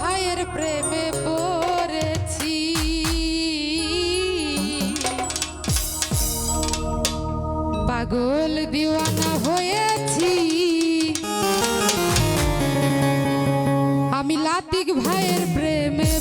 ভাইয়ের প্রেমে পড়েছি। পাগল দিওয়ানা হয়েছি। আমি লাতিক ভাইয়ের প্রেমে